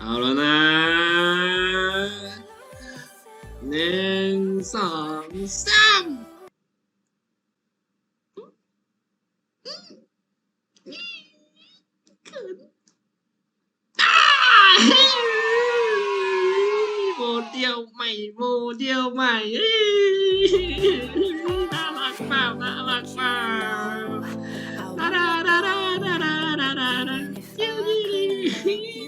เอาแล้วนะหนึ่งสองสามอ้าโมเดียวใหม่โมเดียวใหม่เอ้ยน่ารักมากน่ารักมากดาดาดาดาดาดาดาดา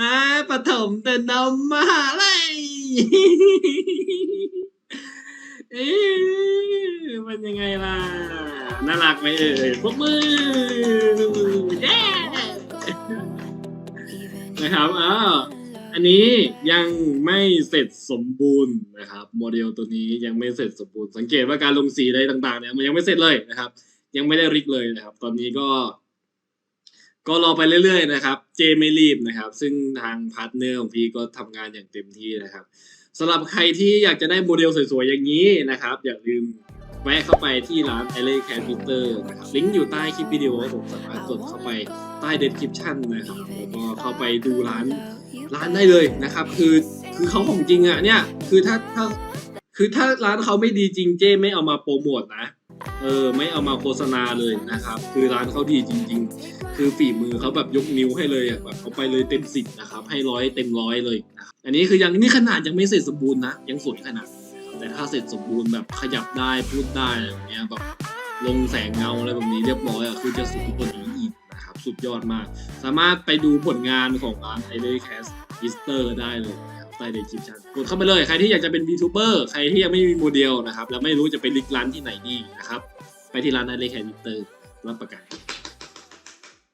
นะปฐมแต่นำมหาลัยเอ๊ะมันยังไงล่ะ น่ารักไหมเอ่ยพวกมือเย้นะครับอ้าวอันนี้ยังไม่เสร็จสมบูรณ์นะครับ โมเดลตัวนี้ยังไม่เสร็จสมบูรณ์ สังเกตว่าการลงสีอะไรต่างๆเนี่ยมันยังไม่เสร็จเลยนะครับ ยังไม่ได้ริกเลยนะครับ ตอนนี้ก็ ก็รอไปเรื่อยๆนะครับ เจไม่รีบนะครับ ซึ่งทางพาร์ทเนอร์ของพี่ก็ทำงานอย่างเต็มที่นะครับสำหรับใครที่อยากจะได้โมเดลสวยๆ อย่างนี้นะครับ อย่าลืมแวะเข้าไปที่ร้าน i l e c a m p u t e r นะครับลิงก์อยู่ใต้คลิปวิดีโอผมสามารถกดเข้าไปใต้ description นะครับแล้วก็เข้าไปดูร้านร้านได้เลยนะครับ คือคือเขาของจริงอะเนี่ย คือถ้าถ้าคือถ้าร้านเขาไม่ดีจริงเจ้ไม่เอามาโปรโมทนะ เออไม่เอามาโฆษณาเลยนะครับ คือร้านเขาดีจริง ๆ คือฝีมือเขาแบบยกนิ้วให้เลยอะแบบเขาไปเลยเต็มสิบนะครับ ให้ร้อยเต็มร้อยเลยนะอันนี้คือยังนี่ขนาดยังไม่เสร็จสมบูรณ์นะยังสวยขนาดแต่ถ้าเสร็จสมบูรณ์แบบขยับได้พูดได้อะไรแบบเนี้ยแบบลงแสงเงาอะไรแบบนี้เรียบร้อยอะคือจะสุดกว่านี้อีกนะครับสุดยอดมาก สามารถไปดูผลงานของร้าน i d e r Cast e a s t e r ได้เลยนะครับ ใต้ description กดเข้าไปเลยใครที่อยากจะเป็น VTuber ใครที่ยังไม่มีโมเดลนะครับแล้วไม่รู้จะไปลิกร้านที่ไหนดีนะครับไปที่ร้าน i d e r Cast e a s t e r รับประกัน